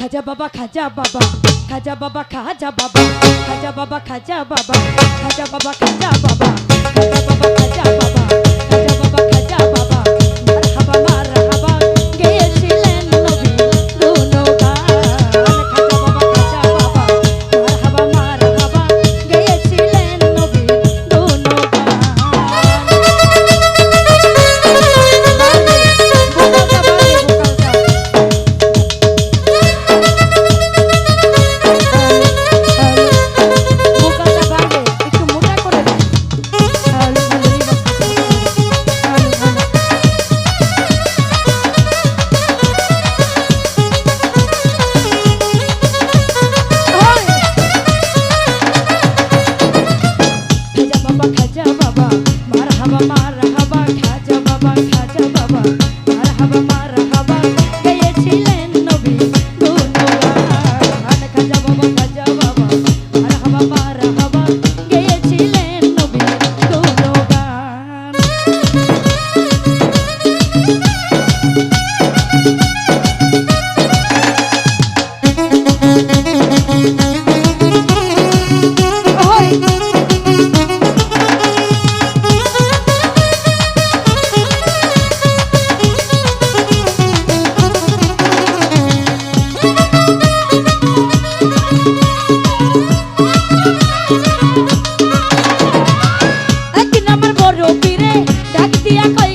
খাজা বাবা খাজা বাবা খাজা বাবা খাজা বাবা খাজা বাবা খাজা বাবা খাজা বাবা খাজা বাবা খাজা বাবা খাজা বাবা খাজা বাবা খাজা বাবা মারহাবা মারহাবা মারহাবা মারহাবা día con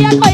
দিয়া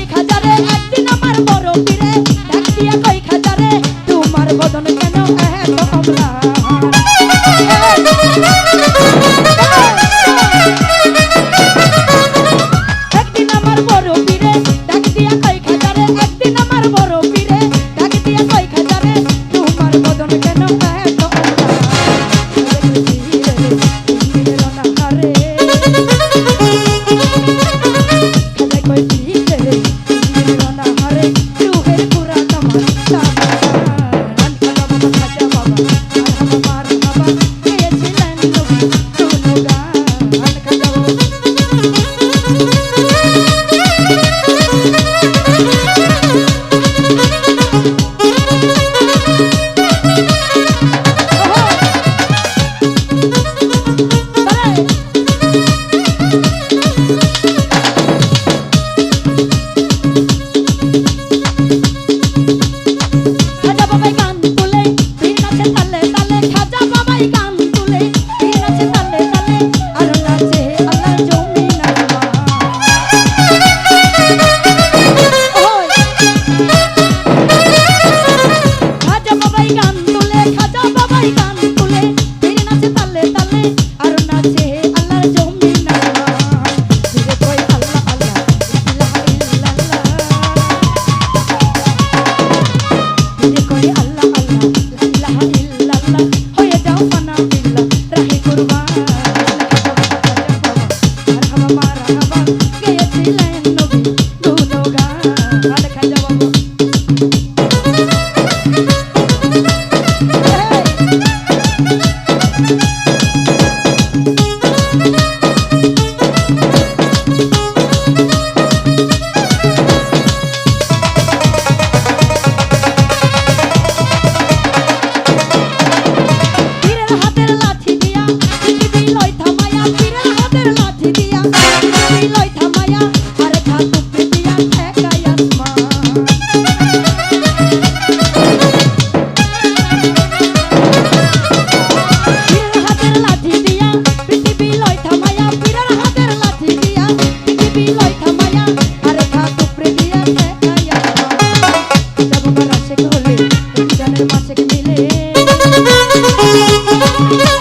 খাজা